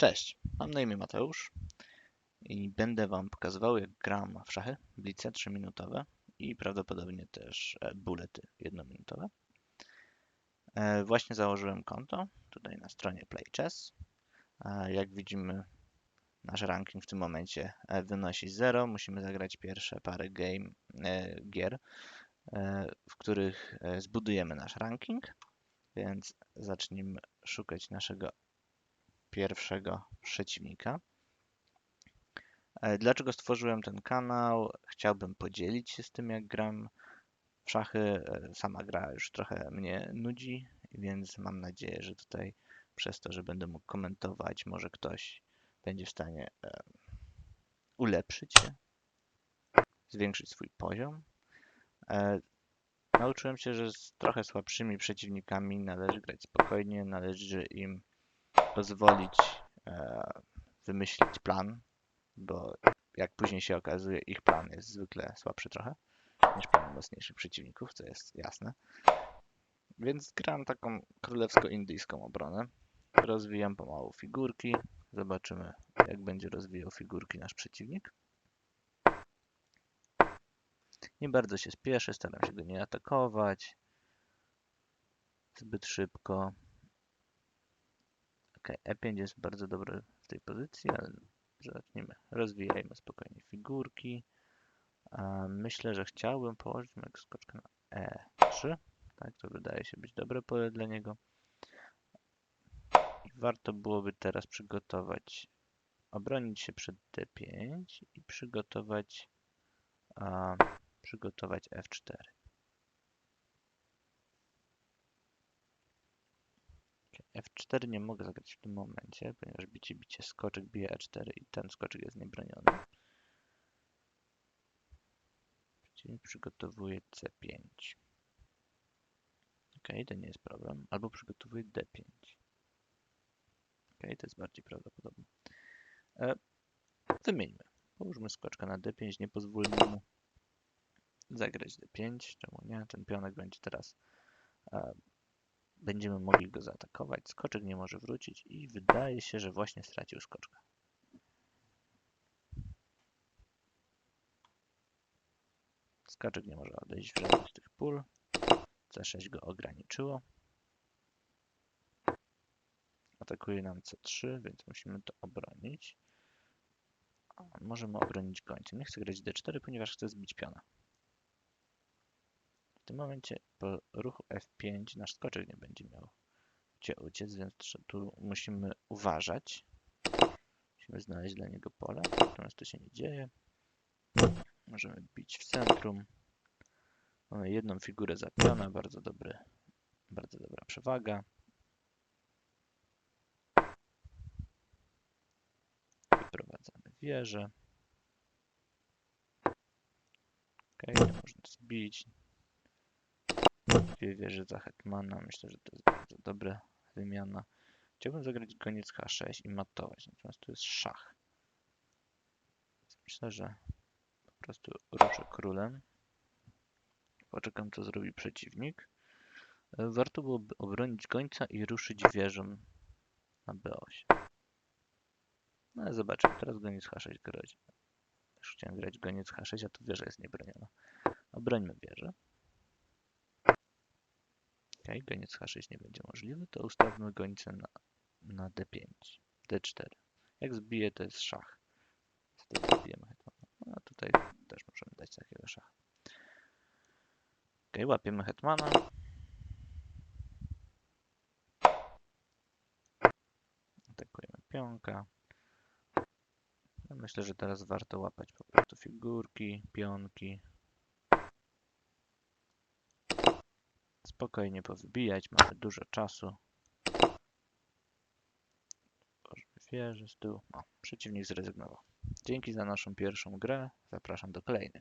Cześć, mam na imię Mateusz i będę Wam pokazywał jak gram w szachy, blice 3-minutowe i prawdopodobnie też e, bulety 1-minutowe. E, Właśnie założyłem konto tutaj na stronie Play Chess. E, Jak widzimy nasz ranking w tym momencie wynosi 0. Musimy zagrać pierwsze parę game, gier, w których zbudujemy nasz ranking. Więc zacznijmy szukać naszego pierwszego przeciwnika. E, Dlaczego stworzyłem ten kanał? Chciałbym podzielić się z tym, jak gram w szachy. E, Sama gra już trochę mnie nudzi, więc mam nadzieję, że tutaj przez to, że będę mógł komentować, może ktoś będzie w stanie e, ulepszyć się, zwiększyć swój poziom. Nauczyłem się, że z trochę słabszymi przeciwnikami należy grać spokojnie, należy im pozwolić e, wymyślić plan, bo jak później się okazuje, ich plan jest zwykle słabszy trochę niż plan mocniejszych przeciwników, co jest jasne. Więc gram taką królewsko-indyjską obronę. Rozwijam pomału figurki. Zobaczymy, jak będzie rozwijał figurki nasz przeciwnik. Nie bardzo się spieszę, staram się go nie atakować zbyt szybko. Ok, E5 jest bardzo dobry w tej pozycji, ale zacznijmy. Rozwijajmy spokojnie figurki. Myślę, że chciałbym położyć mojego skoczka na E3. Tak, to wydaje się być dobre pole dla niego. I warto byłoby teraz przygotować, obronić się przed D5 i przygotować, a, przygotować F4. F4 nie mogę zagrać w tym momencie, ponieważ bicie, bicie, skoczek bije E4 i ten skoczek jest niebroniony. Przeciwnik przygotowuje C5. Ok, to nie jest problem. Albo przygotowuje D5. Ok, to jest bardziej prawdopodobne. E, wymieńmy. Połóżmy skoczka na D5, nie pozwólmy mu zagrać D5. Czemu nie? Ten pionek będzie teraz e, będziemy mogli go zaatakować. Skoczek nie może wrócić i wydaje się, że właśnie stracił skoczka. Skoczek nie może odejść w żadnych tych pól. C6 go ograniczyło. Atakuje nam C3, więc musimy to obronić. Możemy obronić gońcem. Nie chcę grać D4, ponieważ chcę zbić piona. Tym momencie po ruchu F5 nasz skoczek nie będzie miał gdzie uciec, więc tu musimy uważać. Musimy znaleźć dla niego pole, natomiast to się nie dzieje. Możemy bić w centrum. Mamy jedną figurę za bardzo dobry, bardzo dobra przewaga. Wyprowadzamy wieżę. Ok, nie można zbić. Dwie wieże za hetmana. Myślę, że to jest bardzo dobra wymiana. Chciałbym zagrać koniec H6 i matować, natomiast to jest szach. Myślę, że po prostu ruszę królem. Poczekam, co zrobi przeciwnik. E, Warto byłoby obronić końca i ruszyć wieżą na B8. No ale zobaczymy. Teraz goniec H6 grozi. Też chciałem grać goniec H6, a tu wieża jest niebroniona. Obrońmy wieżę. Goniec H6 nie będzie możliwy, to ustawmy gońcę na, na D5, D4. Jak zbije, to jest szach. Hetmana. No, a tutaj też możemy dać takiego szacha. Ok, łapiemy hetmana. Atakujemy pionka. Ja myślę, że teraz warto łapać po prostu figurki, pionki. Spokojnie powybijać, mamy dużo czasu. Wieżę z tyłu. O, przeciwnik zrezygnował. Dzięki za naszą pierwszą grę. Zapraszam do kolejnych.